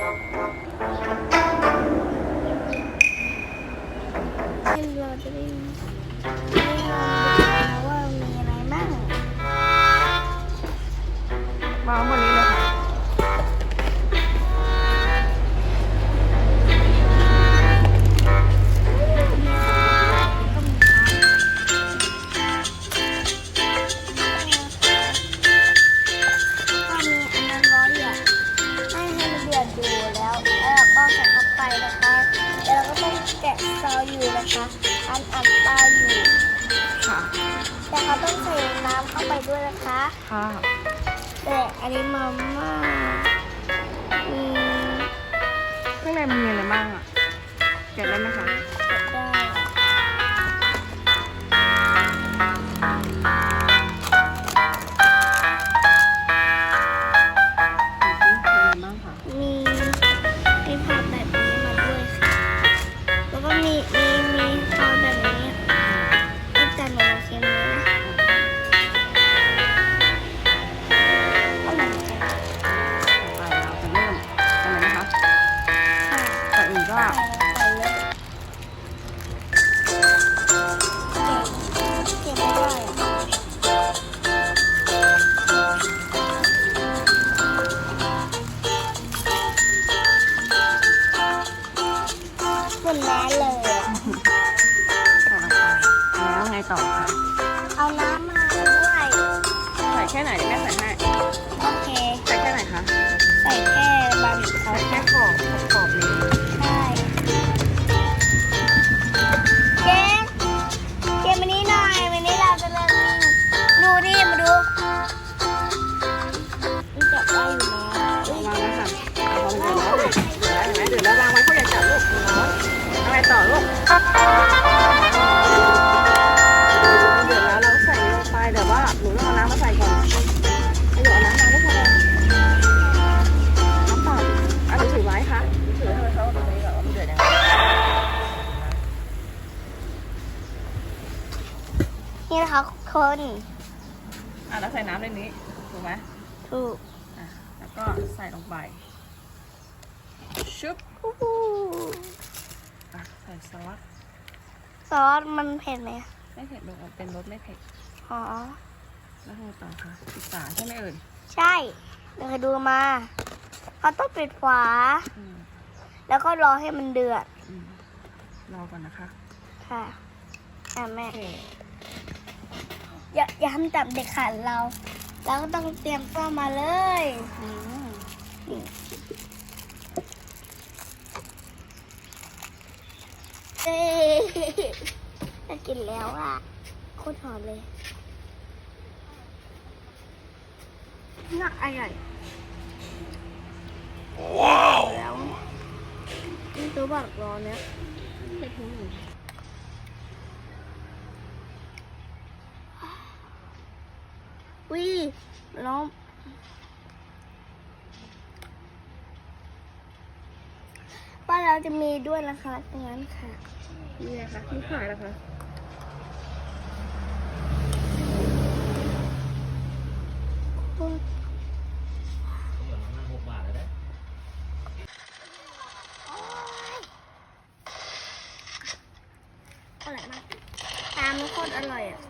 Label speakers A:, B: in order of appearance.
A: เอั
B: น
A: อัดปลาอยู่ ค่ะแต่เขาต้องใส่น้ำเข้าไปด้วยนะคะ
B: ค่ะ
A: แต่อันนี้มาม่าอืม
B: ข้างในมันมีอะไรบ้างอะ ค่
A: ไหนเดี๋ย
B: วแม่ใส่ให้
A: โอเค
B: ใส่แค่ไหนคะ
A: ใส่แค่บางเขา
B: ใส่แค่ขอบขอบขอบนี้
A: ใช่เกมเกมวันนี้หน่อยวันนี้เราจะเริ่มวิ่งดูดิมาดูมันจับได้อยู่นะวา
B: งไว้ค่ะพอมันเดือดแล้วเดือดแล้วเห็นไหมเดือดแล้ววางไว้ก็อย่าจับลูกร้อนเอาไงต่อลูก
A: นี่นะคะคน
B: อะแล้วใส่น้ำในนี้ถูกไหม
A: ถูก
B: อะแล้วก็ใส่ลงไปชุบ
A: อู้หู
B: อะใส่ซอส
A: ซอสมันเผ็ดไหม
B: ไม่เผ็ดลูกมันเป็นรสไม่เผ็ด
A: อ๋อ
B: แล้วไงต่อคะอีสานใช่ไหมเอ่ย
A: ใช่เดี๋ยวดูมาเขาต้องปิดฝา
B: อืม
A: แล้วก็รอให้มันเดือด
B: อืมรอก่อนนะคะ
A: ค่ะอะแม่
B: โอเค
A: อย่าอย่าทำจับเด็กขาดเรา เราก็ต้องเตรียมฟ้ามาเลย
B: อืม
A: นี่เอ้ยจะกินแล้วอะโคตรหอมเลย
B: หนักอะไร
A: แล้วนี่ตัวบักรอเนี้ย
B: ไม่ถึง
A: วิล้มบ้านเราจะมีด้วยนะคะตรงนั้นค่ะ
B: นี่ไงคะนี่ขายแล้วคะ
A: คุณอร่อยมากตามมันโคตรอร่อยอะ